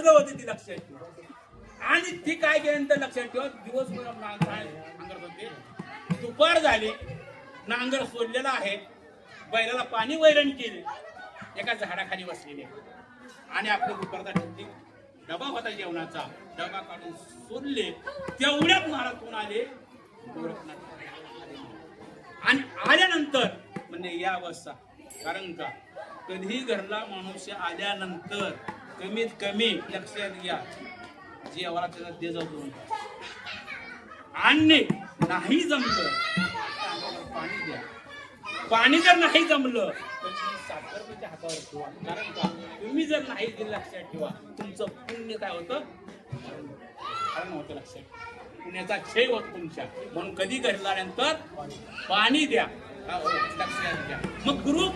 असलं होतं ती लक्षात ठेव आणि ती काय केल्यानंतर लक्षात ठेव दिवसभर नांग- नांगरत होते दुपार झाली नांगर सोडलेला आहे. बैलाला पाणी वैरण केले. एका झाडाखाली बसलेले. आणि आपलं दुपारचा ठेवली डबा होता जेवणाचा. डबा काढून सोडले. तेवढ्यात महाराज कोण आले. गोरखनाथ आणि आल्यानंतर म्हणजे या अवस्था कारण का? कधी घरला मनुष्य आल्यानंतर कमीत कमी लक्षात घ्या. जेवायला त्याला दे जातो आणि नाही जमलं तर पाणी द्या. पाणी जर नाही जमलं तर तुम्ही साखर तुमच्या हातावर ठेवा. कारण का? तुम्ही जर नाही दिलं लक्षात ठेवा तुमचं पुण्य काय होतं? कारण होतं लक्षात. ठेवा. पुण्याचा क्षय होत तुमच्या. म्हणून कधी घडल्यानंतर पाणी द्या. हा, हो? लक्षात द्या मग गुरु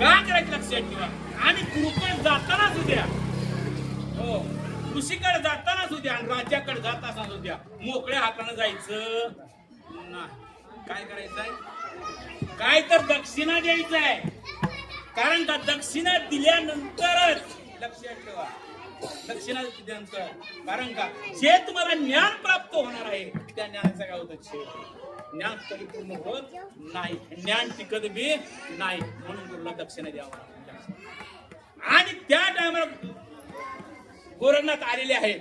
का करायचं लक्षात ठेवा? आणि गुरुकडे जाताना द्या हो. ऋषीकडे जाताना सुद्या आणि राज्याकडे जात असताना मोकळ्या हाताने जायचं. नाही. काय करायचंय काय तर दक्षिणा द्यायचं आहे. कारण का दक्षिणा दिल्यानंतरच लक्षात ठेवा. दक्षिणा दिल्यानंतर. कारण का? जे तुम्हाला ज्ञान प्राप्त होणार आहे त्या ज्ञानाचं काय होतं? छे ज्ञान परिपूर्ण होत नाही. ज्ञान टिकत बी नाही. म्हणून गुरुला दक्षिणा द्यावा आणि त्या टायमाला गोरखनाथ आलेले आहेत.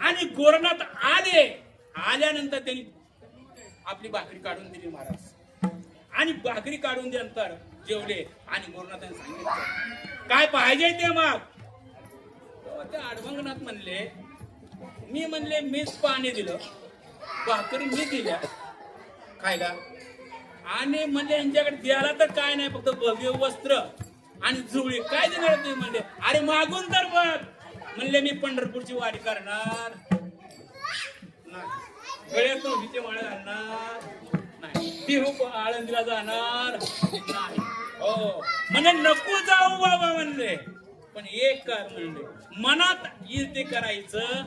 आणि गोरखनाथ आले आल्यानंतर त्यांनी आपली भाकरी काढून दिली महाराज. आणि भाकरी काढून दिल्यानंतर जेवले आणि गोरखनाथांनी सांगितलं काय पाहिजे ते मग? ते अडभंगनाथ म्हणले मी म्हणले मीच पाणी दिलं भाकरी मी दिल्या. खायला. आणि म्हणजे यांच्याकडे द्यायला तर काय नाही फक्त भव्य वस्त्र आणि जुळी. काय देणार तुम्ही? म्हणले अरे मागून तर बघ. म्हणले मी पंढरपूरची वारी करणार. नाही. गळ्यात तुळशीचे माळ घालणार. नाही. बिहू आळंदीला जाणार. नाही. हो. म्हणजे नको जाऊ बाबा म्हणले. पण एक कर म्हणले मनात येईल ते करायचं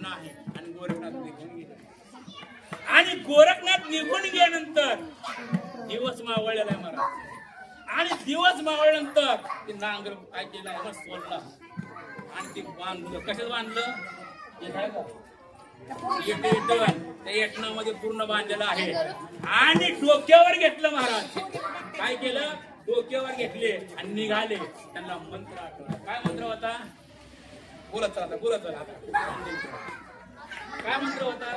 नाही. आणि गोरखनाथ निघून गेले. आणि गोरखनाथ निघून गेल्यानंतर दिवस मावळलेला आहे मला आणि दिवस मावळल्यानंतर ते नांगर काय केलं मग सोडला. आणि ते बांधलं? कशात बांधलं हे पूर्ण बांधलेलं आहे. आणि डोक्यावर घेतलं महाराज. काय केलं? डोक्यावर घेतले आणि निघाले. त्यांना मंत्र आठवला. काय मंत्र होता? बोलत चला आता, बोलत चला काय मंत्र होता?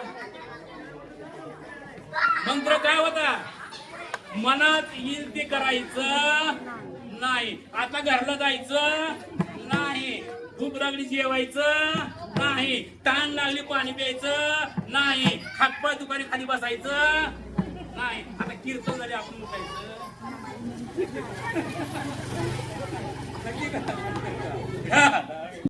मंत्र काय होता? मनात येईल ते करायचं नाही. आता घरला जायचं नाही. धूप लागली जेवायचं? नाही. ताण लागली पाणी प्यायचं? नाही. हातपाय दुपारी खाली बसायचं? नाही. आता कीर्तन झाले आपण उठायचं.